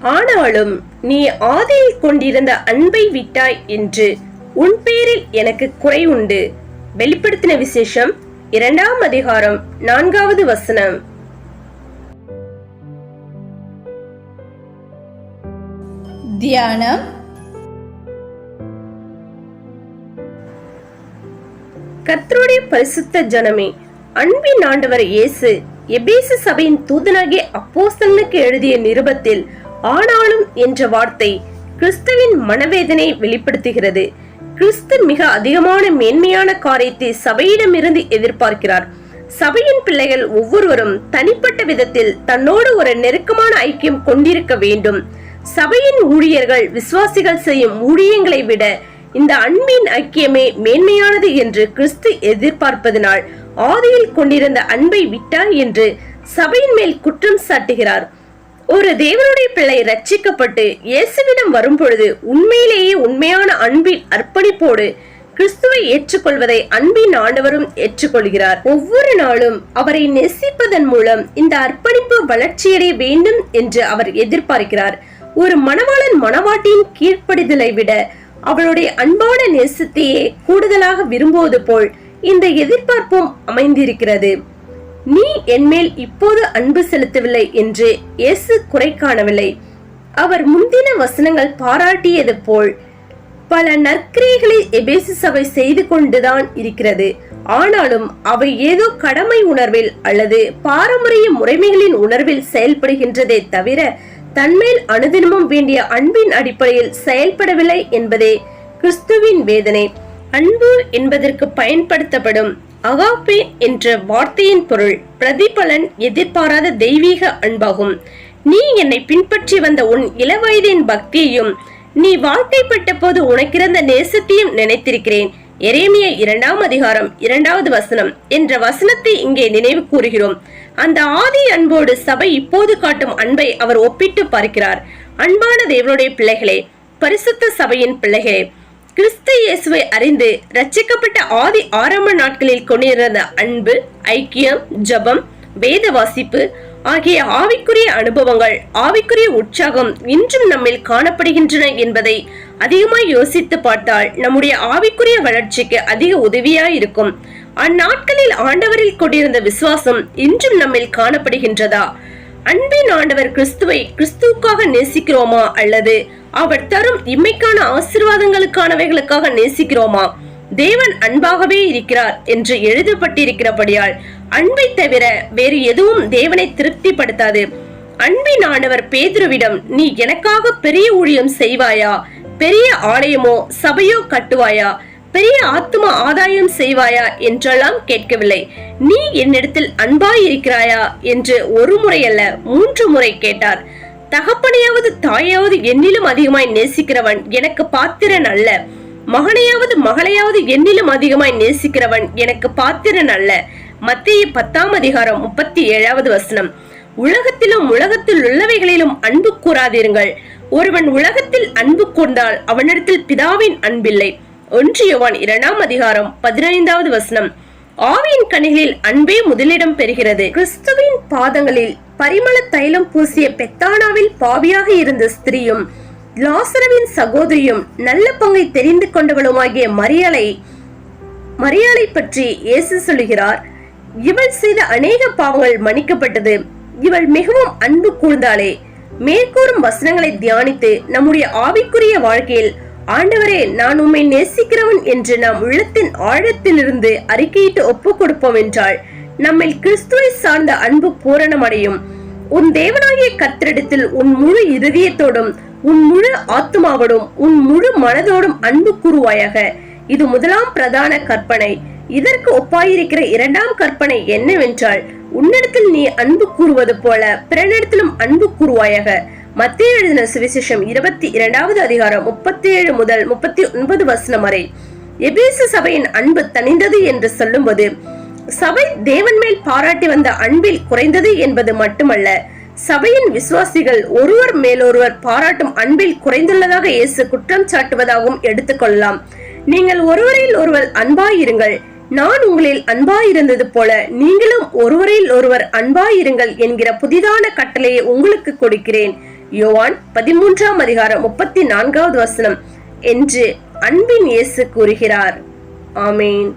ஆனாலும் நீ ஆதியில் கொண்டிருந்த அன்பை விட்டாய் என்று உன் பேரில் எனக்கு குறை உண்டு. வெளிப்படுத்தின விசேஷம் இரண்டாம் அதிகாரம் நான்காவது வசனம். தியானம். கர்த்தருடைய பரிசுத்த ஜனமே அன்பின் ஆண்டவர் இயேசு எபேசு சபையின் தூதனாகிய அப்போஸ்தலனுக்கு எழுதிய நிருபத்தில் ஆனாலும் என்ற வார்த்தை கிறிஸ்துவின் மனவேதனை வெளிப்படுத்துகிறது. கிறிஸ்து மிக அதிகமான மேன்மையான காரியத்தை சபையிடமிருந்து எதிர்பார்க்கிறார். சபையின் பிள்ளைகள் ஒவ்வொருவரும் தனிப்பட்ட விதத்தில் தன்னோடு ஒரு நெருக்கமான ஐக்கியம் கொண்டிருக்க வேண்டும். சபையின் ஊழியர்கள் விசுவாசிகள் செய்யும் ஊழியங்களை விட இந்த அன்பின் ஐக்கியமே மேன்மையானது என்று கிறிஸ்து எதிர்பார்ப்பதனால் ஆதியில் கொண்டிருந்த அன்பை விட்டார் என்று சபையின் மேல் குற்றம் சாட்டுகிறார். ஒரு தேவனுடைய பிள்ளை ரட்சிக்கப்பட்டு இயேசுவிடம் வரும்பொழுது உண்மையிலேயே உண்மையான அன்பின் அர்ப்பணிப்போடு கிறிஸ்துவை ஏற்றுக்கொள்வதை அன்பின் ஆண்டவரும் ஏற்றுக்கொள்கிறார். ஒவ்வொரு நாளும் அவரை நேசிப்பதன் மூலம் இந்த அர்ப்பணிப்பு வளர்ச்சியடைய வேண்டும் என்று அவர் எதிர்பார்க்கிறார். ஒரு மணவாளன் மணவாட்டியின் கீழ்ப்படிதலை விட அவளுடைய அன்பான நேசத்தையே கூடுதலாக விரும்புவது போல் இந்த எதிர்பார்ப்பும் அமைந்திருக்கிறது. நீ என்மேல் இப்போது அன்பு செலுத்தவில்லை என்று இயேசு குறை காணவில்லை. அவர் முந்தின வசனங்கள் பாராட்டியது போல் பல நற்கிரைகளை எபேசு சபை செய்து கொண்டுதான் இருக்கிறது. ஆனாலும் அவை ஏதோ கடமை உணர்வில் அல்லது பாரம்பரிய முறைமைகளின் உணர்வில் செயல்படுகின்றதே தவிர தன்மேல் அனுதினமும் வேண்டிய அன்பின் அடிப்படையில் செயல்படவில்லை என்பதே கிறிஸ்துவின் வேதனை. அன்பு என்பதற்கு பயன்படுத்தப்படும் அகாப்பே என்ற வார்த்தையின் பொருள் பிரதிபலன் எதிர்பாராத தெய்வீக அன்பாகும். நீ என்னை பின்பற்றி வந்த உன் இளவயதின் பக்தியையும் நீ வாழ்க்கைப்பட்ட போது உனக்கிறந்த நேசத்தையும் நினைத்திருக்கிறேன். எரேமிய இரண்டாம் அதிகாரம் இரண்டாவது வசனம் என்ற வசனத்தை இங்கே நினைவு கூறுகிறோம். அந்த ஆதி அன்போடு சபை இப்போது காட்டும் அன்பை அவர் ஒப்பிட்டு பார்க்கிறார். அன்பான தேவனுடைய பிள்ளைகளே பரிசுத்த சபையின் பிள்ளைகளே கிறிஸ்து இயேசுவை அறிந்து ரச்சிக்கப்பட்ட ஆதி ஆரம்ப நாட்களில் கொண்டிருந்த அன்பு ஐக்கியம் ஜபம் வேத வாசிப்பு ஆகிய ஆவிக்குரிய அனுபவங்கள் ஆவிக்குரிய உற்சாகம் இன்றும் நம்மில் காணப்படுகின்றன என்பதை அதிகமாய் யோசித்து பார்த்தால் நம்முடைய ஆவிக்குரிய வளர்ச்சிக்கு அதிக உதவியாய் இருக்கும் அந்நாட்களில் ஆண்டவரில் கொண்டிருந்த விசுவாசம் இன்றும் நம்மில் காணப்படுகின்றதா? அன்பின் ஆண்டவர் கிறிஸ்துவை கிறிஸ்துவுக்காக நேசிக்கிறோமா அல்லது அவர் தரும் இம்மைக்கான ஆசிர்வாதங்களுக்கானவைகளுக்காக நேசிக்கிறோமா? தேவன் அன்பாகவே இருக்கிறார் என்று எழுதப்பட்டிருக்கிறபடியால் அன்பை தவிர வேறு எதுவும் தேவனை திருப்திப்படுத்தாது. அன்பின் ஆண்டவர் பேதுருவிடம் நீ எனக்காக பெரிய ஊழியம் செய்வாயா? பெரிய ஆலயமோ சபையோ கட்டுவாயா? பெரிய ஆத்தும ஆதாயம் செய்வாயா? என்றெல்லாம் கேட்கவில்லை. நீ என்னிடத்தில் அன்பாய் இருக்கிறாயா? என்று ஒரு முறை அல்ல மூன்று முறை கேட்டார். தகப்பனையாவது தாயாவது என்னிலும் அதிகமாய் நேசிக்கிறவன் எனக்கு பாத்திரன் அல்ல. மகனையாவது மகளையாவது என்னிலும் அதிகமாய் நேசிக்கிறவன் எனக்கு பாத்திரன் அல்ல. மத்திய பத்தாம் அதிகாரம் முப்பத்தி ஏழாவது வசனம். உலகத்திலும் உலகத்தில் உள்ளவைகளிலும் அன்பு கூறாதீர்கள். ஒருவன் உலகத்தில் அன்பு கொண்டால் அவனிடத்தில் பிதாவின் அன்பில்லை. ஒன்று இரண்டாம் அதிகாரம் பதினைந்தாவது வசனம். ஆவியின் கனிகளில் அன்பே முதலிடம் பெறுகிறது. கிறிஸ்துவின் பாதங்களில் பரிமள தைலம் பூசிய பெத்தானாவில் பாவியாக இருந்த ஸ்திரீயும் லாசரவின் சகோதரியும் நல்ல பங்கை தெரிந்து கொண்டவளுமாகிய மரியாளை மரியாளை பற்றி இயேசு சொல்லுகிறார் இவள் செய்த அநேக பாவங்கள் மன்னிக்கப்பட்டது. இவள் மிகவும் அன்பு கூர்ந்தாளே. மேற்கூறும் வசனங்களை தியானித்து நம்முடைய ஆவிக்குரிய வாழ்க்கையில் ஆண்டவரே நான் உம்மை நேசிக்கிறவன் என்று நாம் உள்ளத்தின் ஆழத்திலிருந்து அறிக்கையிட்டு ஒப்பு கொடுப்போம் என்றால் நம்மில் கிறிஸ்துவை சார்ந்த அன்பு பூரணமடையும். உன் தேவனாகிய கத்திரிடத்தில் உன் முழு இருதயத்தோடும் உன் முழு ஆத்மாவோடும் உன் முழு மனதோடும் அன்பு கூறுவாயாக. இது முதலாம் பிரதான கற்பனை. இதற்கு ஒப்பாயிருக்கிற இரண்டாம் கற்பனை என்னவென்றால் உன்னிடத்தில் நீ அன்பு கூறுவது போல பிறனிடத்திலும் அன்பு கூறுவாயாக. மத்திய எழுதின சுவிசேஷம் இருபத்தி இரண்டாவது அதிகாரம் முப்பத்தி ஏழு முதல் முப்பத்தி ஒன்பது வசனம் வரை. எபேசு சபையின் அன்பு தனிந்தது என்று சொல்லும்போது சபை தேவன் மேல் பாராட்டி வந்த அன்பில் குறைந்தது என்பது மட்டுமல்ல சபையின் விசுவாசிகள் ஒருவர் மேலொருவர் பாராட்டும் அன்பில் குறைந்துள்ளதாக இயேசு குற்றம் சாட்டுவதாகவும் எடுத்துக்கொள்ளலாம் நீங்கள் ஒருவரில் ஒருவர் அன்பாயிருங்கள் நான் உங்களில் அன்பாயிருந்தது போல நீங்களும் ஒருவரில் ஒருவர் அன்பாயிருங்கள் என்கிற புதிதான கட்டளையை உங்களுக்கு கொடுக்கிறேன். யோவான் பதிமூன்றாம் அதிகாரம் முப்பத்தி நான்காவது வசனம் என்று அன்பின் இயேசு கூறுகிறார். ஆமேன்.